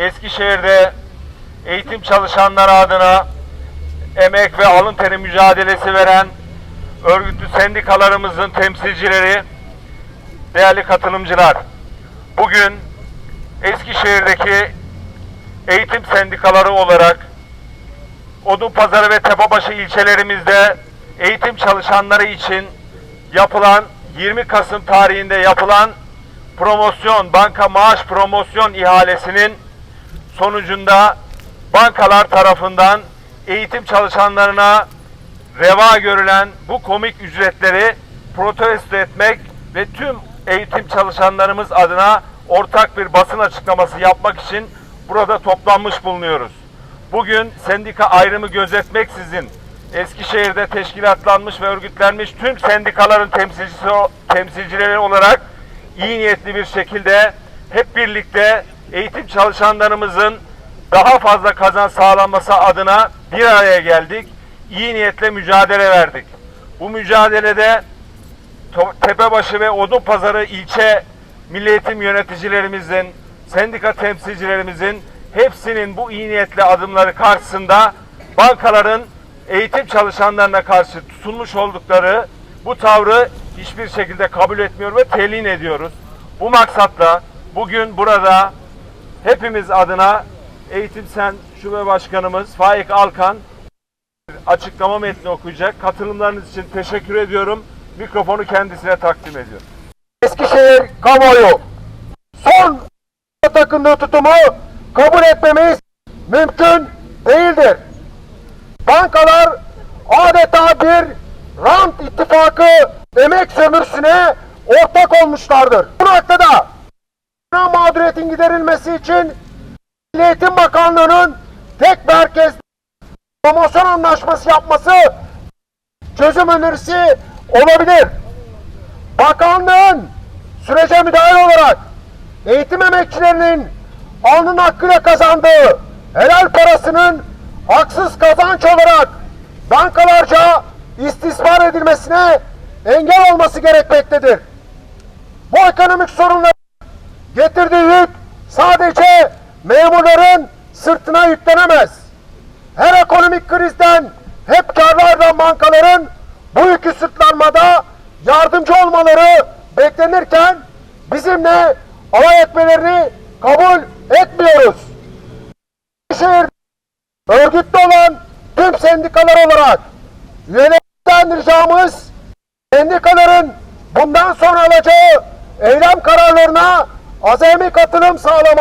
Eskişehir'de eğitim çalışanları adına emek ve alın teri mücadelesi veren örgütlü sendikalarımızın temsilcileri, değerli katılımcılar. Bugün Eskişehir'deki eğitim sendikaları olarak Odunpazarı ve Tepebaşı ilçelerimizde eğitim çalışanları için yapılan 20 Kasım tarihinde yapılan promosyon, banka maaş promosyon ihalesinin sonucunda bankalar tarafından eğitim çalışanlarına reva görülen bu komik ücretleri protesto etmek ve tüm eğitim çalışanlarımız adına ortak bir basın açıklaması yapmak için burada toplanmış bulunuyoruz. Bugün sendika ayrımı gözetmeksizin Eskişehir'de teşkilatlanmış ve örgütlenmiş tüm sendikaların temsilcisi, temsilcileri olarak iyi niyetli bir şekilde hep birlikte eğitim çalışanlarımızın daha fazla kazan sağlanması adına bir araya geldik. İyi niyetle mücadele verdik. Bu mücadelede Tepebaşı ve Odunpazarı ilçe milli eğitim yöneticilerimizin, sendika temsilcilerimizin hepsinin bu iyi niyetli adımları karşısında bankaların eğitim çalışanlarına karşı sunmuş oldukları bu tavrı hiçbir şekilde kabul etmiyor ve telin ediyoruz. Bu maksatla bugün burada hepimiz adına Eğitim Sen Şube Başkanımız Faik Alkan açıklama metni okuyacak. Katılımlarınız için teşekkür ediyorum. Mikrofonu kendisine takdim ediyorum. Eskişehir kamuoyu son takındığı tutumu kabul etmemiz mümkün değildir. Bankalar adeta bir rant ittifakı emek sömürüsüne ortak olmuşlardır. Bu noktada mağduriyetin giderilmesi için Milli Eğitim Bakanlığı'nın tek merkez promosyon anlaşması yapması çözüm önerisi olabilir bakanlığın sürece müdahale olarak eğitim emekçilerinin alnın hakkıyla kazandığı helal parasının haksız kazanç olarak bankalarca istismar edilmesine engel olması gerekmektedir. Bu ekonomik sorunlar getirdiği yük sadece memurların sırtına yüklenemez. Her ekonomik krizden hep karlardan bankaların bu yükü sırtlanmada yardımcı olmaları beklenirken bizimle alay etmelerini kabul etmiyoruz. Şehir örgütlü olan tüm sendikalar olarak yönetimden ricamız sendikaların bundan sonra alacağı eylem kararlarına azami katılım sağlamak.